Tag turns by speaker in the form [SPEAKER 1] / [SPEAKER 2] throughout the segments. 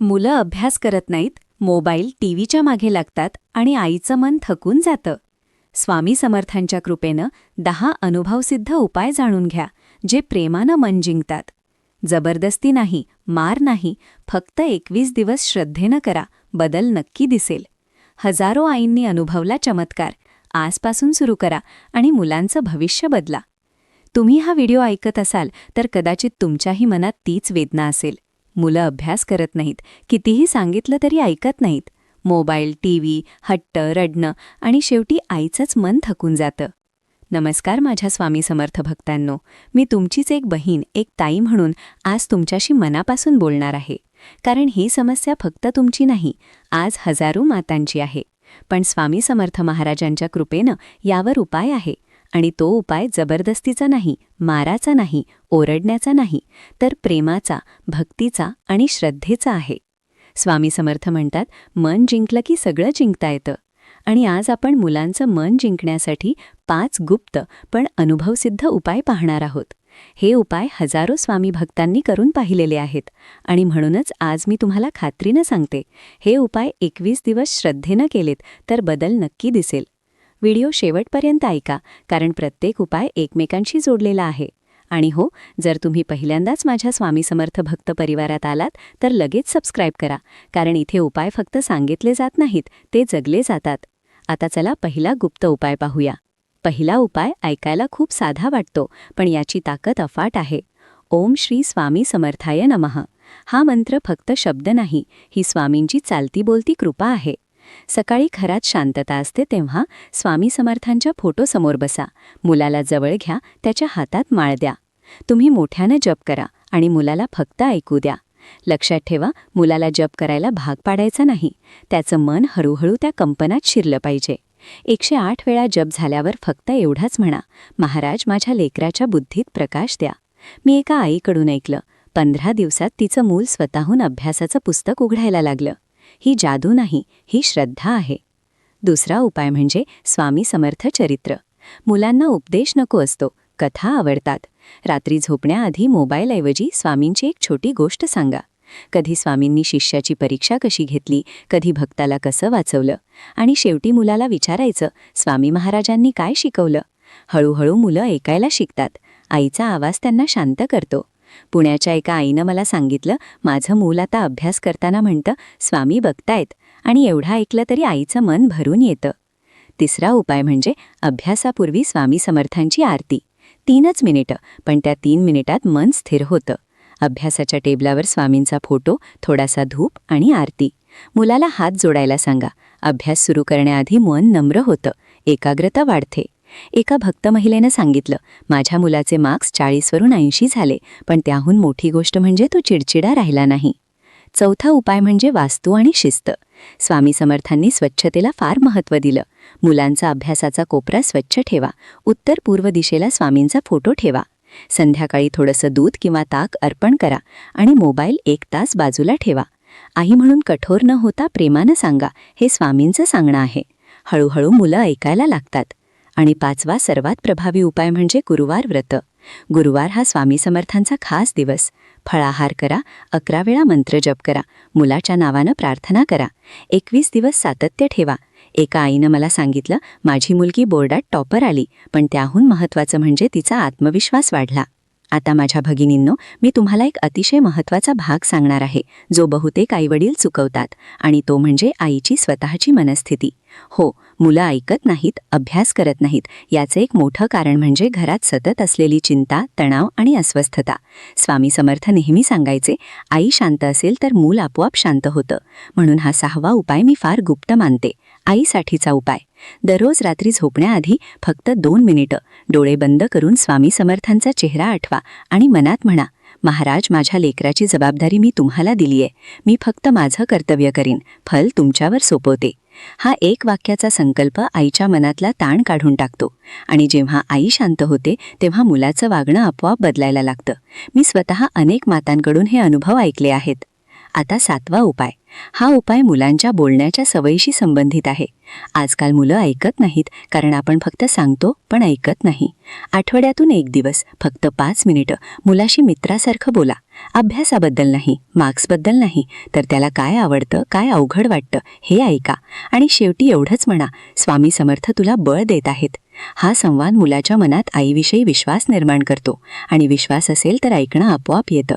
[SPEAKER 1] मुलं अभ्यास करत नाहीत मोबाईल टीव्हीच्या मागे लागतात आणि आईचं मन थकून जातं. स्वामी समर्थांच्या कृपेनं दहा अनुभवसिद्ध उपाय जाणून घ्या जे प्रेमानं मन जिंकतात. जबरदस्ती नाही मार नाही फक्त एकवीस दिवस श्रद्धेनं करा बदल नक्की दिसेल. हजारो आईंनी अनुभवला चमत्कार आजपासून सुरू करा आणि मुलांचं भविष्य बदला. तुम्ही हा व्हिडिओ ऐकत असाल तर कदाचित तुमच्याही मनात तीच वेदना असेल. मुलं अभ्यास करत नाहीत कितीही सांगितलं तरी ऐकत नाहीत. मोबाईल टीव्ही हट्ट रडणं आणि शेवटी आईचंच मन थकून जातं. नमस्कार माझ्या स्वामी समर्थ भक्तांनो. मी तुमचीच एक बहीण एक ताई म्हणून आज तुमच्याशी मनापासून बोलणार आहे. कारण ही समस्या फक्त तुमची नाही आज हजारो मातांची आहे. पण स्वामी समर्थ महाराजांच्या कृपेनं यावर उपाय आहे. आणि तो उपाय जबरदस्तीचा नाही माराचा नाही ओरडण्याचा नाही तर प्रेमाचा भक्तीचा आणि श्रद्धेचा आहे. स्वामी समर्थ म्हणतात मन जिंकलं की सगळं जिंकता येतं. आणि आज आपण मुलांचं मन जिंकण्यासाठी पाच गुप्त पण अनुभवसिद्ध उपाय पाहणार आहोत. हे उपाय हजारो स्वामी भक्तांनी करून पाहिलेले आहेत. आणि म्हणूनच आज मी तुम्हाला खात्रीनं सांगते हे उपाय एकवीस दिवस श्रद्धेनं केलेत तर बदल नक्की दिसेल. व्हिडिओ शेवटपर्यंत ऐका कारण प्रत्येक उपाय एकमेकांशी जोडलेला आहे. आणि हो जर तुम्ही पहिल्यांदाच माझ्या स्वामी समर्थ भक्त परिवारात आलात तर लगेच सबस्क्राईब करा कारण इथे उपाय फक्त सांगितले जात नाहीत ते जगले जातात. आता चला पहिला गुप्त उपाय पाहूया. पहिला उपाय ऐकायला खूप साधा वाटतो पण याची ताकद अफाट आहे. ओम श्री स्वामी समर्थाय नमः. हा मंत्र फक्त शब्द नाही ही स्वामींची चालती बोलती कृपा आहे. सकाळी घरात शांतता असते तेव्हा स्वामी समर्थांच्या फोटोसमोर बसा. मुलाला जवळ घ्या त्याच्या हातात माळ द्या. तुम्ही मोठ्यानं जप करा आणि मुलाला फक्त ऐकू द्या. लक्षात ठेवा मुलाला जप करायला भाग पाडायचा नाही. त्याचं मन हळूहळू त्या कंपनात शिरलं पाहिजे. एकशे आठ वेळा जप झाल्यावर फक्त एवढाच म्हणा महाराज माझ्या लेकराच्या बुद्धीत प्रकाश द्या. मी एका आईकडून ऐकलं. पंधरा दिवसात तिचं मूल स्वतःहून अभ्यासाचं पुस्तक उघडायला लागलं. ही जादू नाही ही श्रद्धा आहे. दुसरा उपाय म्हणजे स्वामी समर्थ चरित्र. मुलांना उपदेश नको असतो कथा आवडतात. रात्री झोपण्याआधी मोबाईलऐवजी स्वामींची एक छोटी गोष्ट सांगा. कधी स्वामींनी शिष्याची परीक्षा कशी घेतली कधी भक्ताला कसं वाचवलं आणि शेवटी मुलाला विचारायचं स्वामी महाराजांनी काय शिकवलं? हळूहळू मुलं ऐकायला शिकतात. आईचा आवाज त्यांना शांत करतो. पुण्याच्या एका आईनं मला सांगितलं माझं मूल आता अभ्यास करताना म्हणतं स्वामी बघतायत आणि एवढं ऐकलं तरी आईचं मन भरून येतं. तिसरा उपाय म्हणजे अभ्यासापूर्वी स्वामी समर्थांची आरती. तीनच मिनिटं पण त्या तीन मिनिटात मन स्थिर होतं. अभ्यासाच्या टेबलावर स्वामींचा फोटो थोडासा धूप आणि आरती. मुलाला हात जोडायला सांगा. अभ्यास सुरू करण्याआधी मन नम्र होतं. एकाग्रता वाढते. एका भक्त महिलेनं सांगितलं माझ्या मुलाचे मार्क्स चाळीसवरून ऐंशी झाले पण त्याहून मोठी गोष्ट म्हणजे तो चिडचिडा राहिला नाही. चौथा उपाय म्हणजे वास्तू आणि शिस्त. स्वामी समर्थांनी स्वच्छतेला फार महत्त्व दिलं. मुलांचा अभ्यासाचा कोपरा स्वच्छ ठेवा. उत्तर पूर्व दिशेला स्वामींचा फोटो ठेवा. संध्याकाळी थोडंसं दूध किंवा ताक अर्पण करा आणि मोबाईल एक तास बाजूला ठेवा. आई म्हणून कठोर न होता प्रेमानं सांगा हे स्वामींचं सांगणं आहे. हळूहळू मुलं ऐकायला लागतात. आणि पाचवा सर्वात प्रभावी उपाय म्हणजे गुरुवार व्रत. गुरुवार हा स्वामी समर्थांचा खास दिवस. फळाहार करा अकरा वेळा मंत्र जप करा मुलाच्या नावानं प्रार्थना करा. एकवीस दिवस सातत्य ठेवा. एका आईनं मला सांगितलं माझी मुलगी बोर्डात टॉपर आली पण त्याहून महत्त्वाचं म्हणजे तिचा आत्मविश्वास वाढला. आता माझ्या भगिनींनो मी तुम्हाला एक अतिशय महत्त्वाचा भाग सांगणार आहे जो बहुतेक आईवडील चुकवतात आणि तो म्हणजे आईची स्वतःची मनस्थिती. हो मुलं ऐकत नाहीत अभ्यास करत नाहीत. याचं एक मोठं कारण म्हणजे घरात सतत असलेली चिंता तणाव आणि अस्वस्थता. स्वामी समर्थ नेहमी सांगायचे आई शांत असेल तर मूल आपोआप शांत होतं. म्हणून हा सहावा उपाय मी फार गुप्त मानते. आईसाठीचा उपाय. दररोज रात्री झोपण्याआधी फक्त दोन मिनिटं. डोळे बंद करून स्वामी समर्थांचा चेहरा आठवा आणि मनात म्हणा महाराज माझ्या लेकराची जबाबदारी मी तुम्हाला दिलीये. मी फक्त माझं कर्तव्य करीन. फल तुमच्यावर सोपवते. हा एक वाक्याचा संकल्प आईच्या मनातला ताण काढून टाकतो. आणि जेव्हा आई शांत होते तेव्हा मुलाचं वागणं आपोआप बदलायला लागतं. मी स्वतः अनेक मातांकडून हे अनुभव ऐकले आहेत. आता सातवा उपाय. हा उपाय मुलांच्या बोलण्याच्या सवयीशी संबंधित आहे. आजकाल मुलं ऐकत नाहीत कारण आपण फक्त सांगतो पण ऐकत नाही. आठवड्यातून एक दिवस फक्त पाच मिनिटं मुलाशी मित्रासारखं बोला. अभ्यासाबद्दल नाही मार्क्सबद्दल नाही तर त्याला काय आवडतं काय अवघड वाटतं हे ऐका. आणि शेवटी एवढंच म्हणा स्वामी समर्थ तुला बळ देत आहेत. हा संवाद मुलाच्या मनात आईविषयी विश्वास निर्माण करतो. आणि विश्वास असेल तर ऐकणं आपोआप येतं.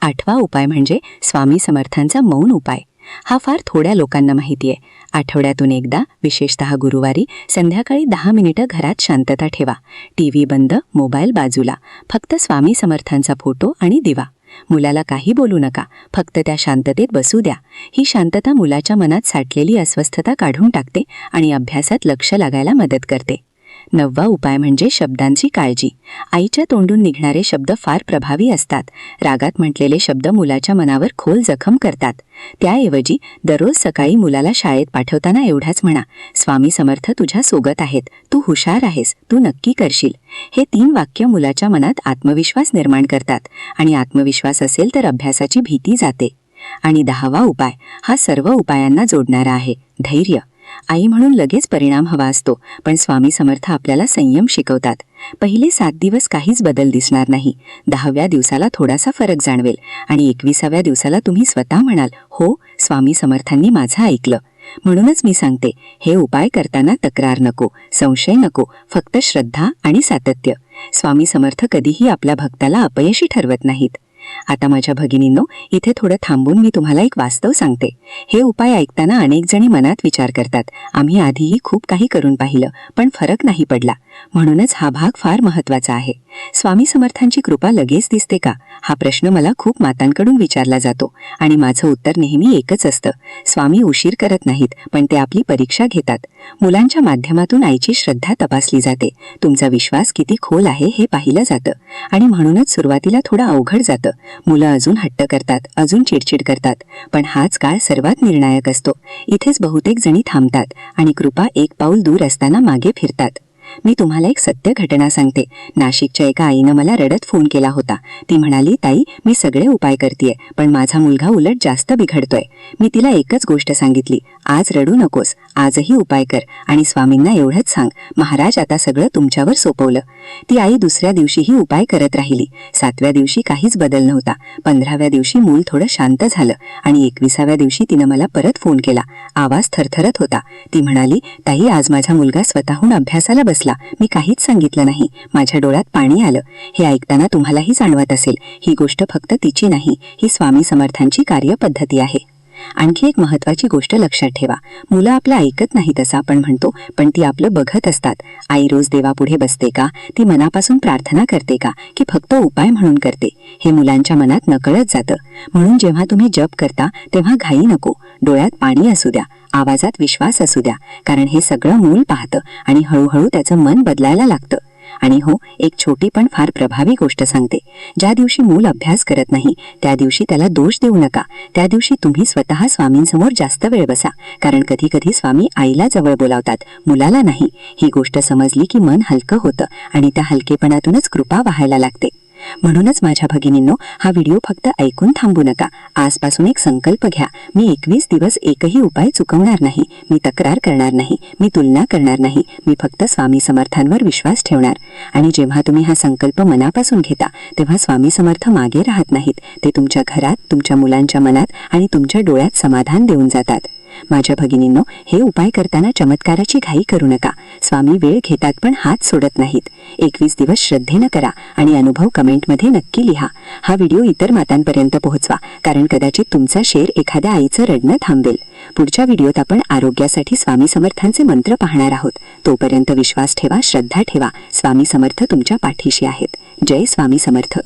[SPEAKER 1] आठवा उपाय म्हणजे स्वामी समर्थांचा मौन उपाय. हा फार थोड्या लोकांना माहिती आहे आठवड्यातून एकदा विशेषतः गुरुवारी संध्याकाळी दहा मिनिटं घरात शांतता ठेवा. टी व्ही बंद मोबाईल बाजूला. फक्त स्वामी समर्थांचा फोटो आणि दिवा. मुलाला काही बोलू नका. फक्त त्या शांततेत बसू द्या. ही शांतता मुलाच्या मनात साठलेली अस्वस्थता काढून टाकते आणि अभ्यासात लक्ष लागायला मदत करते. नववा उपाय म्हणजे शब्दांची काळजी. आईच्या तोंडून निघणारे शब्द फार प्रभावी असतात. रागात म्हटलेले शब्द मुलाच्या मनावर खोल जखम करतात. त्याऐवजी दररोज सकाळी मुलाला शाळेत पाठवताना एवढाच म्हणा स्वामी समर्थ तुझ्या सोबत आहेत. तू हुशार आहेस. तू नक्की करशील. हे तीन वाक्य मुलाच्या मनात आत्मविश्वास निर्माण करतात आणि आत्मविश्वास असेल तर अभ्यासाची भीती जाते. आणि दहावा उपाय हा सर्व उपायांना जोडणारा आहे. धैर्य. आई म्हणून लगेच परिणाम हवा असतो पण स्वामी समर्थ आपल्याला संयम शिकवतात. पहिले सात दिवस काहीच बदल दिसणार नाही. दहाव्या दिवसाला थोडासा फरक जाणवेल आणि एकविसाव्या दिवसाला तुम्ही स्वतः म्हणाल हो स्वामी समर्थांनी माझं ऐकलं. म्हणूनच मी सांगते हे उपाय करताना तक्रार नको संशय नको फक्त श्रद्धा आणि सातत्य. स्वामी समर्थ कधीही आपल्या भक्ताला अपयशी ठरवत नाहीत. आता माझ्या भगिनींनो इथे थोडं थांबून मी तुम्हाला एक वास्तव सांगते. हे उपाय ऐकताना अनेक जणी मनात विचार करतात. आम्ही आधीही खूप काही करून पाहिलं पण फरक नाही पडला. म्हणूनच हा भाग फार महत्त्वाचा आहे. स्वामी समर्थांची कृपा लगेच दिसते का? हा प्रश्न मला खूप मातांकडून विचारला जातो आणि माझं उत्तर नेहमी एकच असतं. स्वामी उशीर करत नाहीत पण ते आपली परीक्षा घेतात. मुलांच्या माध्यमातून आईची श्रद्धा तपासली जाते. तुमचा विश्वास किती खोल आहे हे पाहिलं जातं. आणि म्हणूनच सुरुवातीला थोडं अवघड जातं. मुलं अजून हट्ट करतात अजून चिडचिड करतात. पण हाच काळ सर्वात निर्णायक असतो. इथेच बहुतेक जणी थांबतात आणि कृपा एक पाऊल दूर असताना मागे फिरतात. मी तुम्हाला एक सत्य घटना सांगते. नाशिकच्या एका आईनं मला रडत फोन केला होता. ती म्हणाली ताई मी सगळे उपाय करते पण माझा मुलगा उलट जास्त बिघडतोय. मी तिला एकच गोष्ट सांगितली आज रडू नकोस आजही उपाय कर आणि स्वामींना एवढंच सांग महाराज आता सगळं तुमच्यावर सोपवलं. ती आई दुसऱ्या दिवशीही उपाय करत राहिली. सातव्या दिवशी काहीच बदल नव्हता. पंधराव्या दिवशी मूल थोडं शांत झालं आणि एकविसाव्या दिवशी तिनं मला परत फोन केला. आवाज थरथरत होता. ती म्हणाली ताई आज माझा मुलगा स्वतःहून अभ्यासाला बसला. मी काहीच सांगितलं नाही. माझ्या डोळ्यात पाणी आलं. हे ऐकताना तुम्हालाही जाणवत असेल ही गोष्ट फक्त तिची नाही ही स्वामी समर्थांची कार्यपद्धती आहे. आणखी एक महत्वाची गोष्ट लक्षात ठेवा. मुलं आपलं ऐकत नाहीत असं आपण म्हणतो पण ती आपलं बघत असतात. आई रोज देवापुढे बसते का? ती मनापासून प्रार्थना करते का? की फक्त उपाय म्हणून करते? हे मुलांच्या मनात नकळत जातं. म्हणून जेव्हा तुम्ही जप करता तेव्हा घाई नको. डोळ्यात पाणी असू द्या. आवाजात विश्वास असू द्या कारण हे सगळं मूल पाहतं आणि हळूहळू त्याचं मन बदलायला लागतं. आणि हो एक छोटी पण फार प्रभावी गोष्ट सांगते. ज्या दिवशी मूल अभ्यास करत नाही त्या दिवशी त्याला दोष देऊ नका. त्या दिवशी तुम्ही स्वतः स्वामींसमोर जास्त वेळ बसा कारण कधी कधी स्वामी आईला जवळ बोलावतात मुलाला नाही. ही गोष्ट समजली की मन हलकं होतं आणि त्या हलकेपणातूनच कृपा व्हायला लागते. म्हणूनच माझ्या भगिनींनो हा व्हिडिओ फक्त ऐकून थांबू नका. आजपासून एक संकल्प घ्या. मी एकवीस दिवस एकही उपाय चुकवणार नाही. मी तक्रार करणार नाही. मी तुलना करणार नाही. मी फक्त स्वामी समर्थांवर विश्वास ठेवणार. आणि जेव्हा तुम्ही हा संकल्प मनापासून घेता तेव्हा स्वामी समर्थ मागे राहत नाहीत. ते तुमच्या घरात तुमच्या मुलांच्या मनात आणि तुमच्या डोळ्यात समाधान देऊन जातात. माझ्या भगिनींनो हे उपाय करताना चमत्काराची घाई करू नका. स्वामी वेळ घेतात पण हात सोडत नाहीत. एकवीस दिवस श्रद्धेनं करा आणि अनुभव कमेंटमध्ये नक्की लिहा. हा व्हिडिओ इतर मातांपर्यंत पोहोचवा कारण कदाचित तुमचा शेर एखाद्या आईचं रडणं थांबेल. पुढच्या व्हिडिओत आपण आरोग्यासाठी स्वामी समर्थांचे मंत्र पाहणार आहोत. तोपर्यंत विश्वास ठेवा श्रद्धा ठेवा. स्वामी समर्थ तुमच्या पाठीशी आहेत. जय स्वामी समर्थ.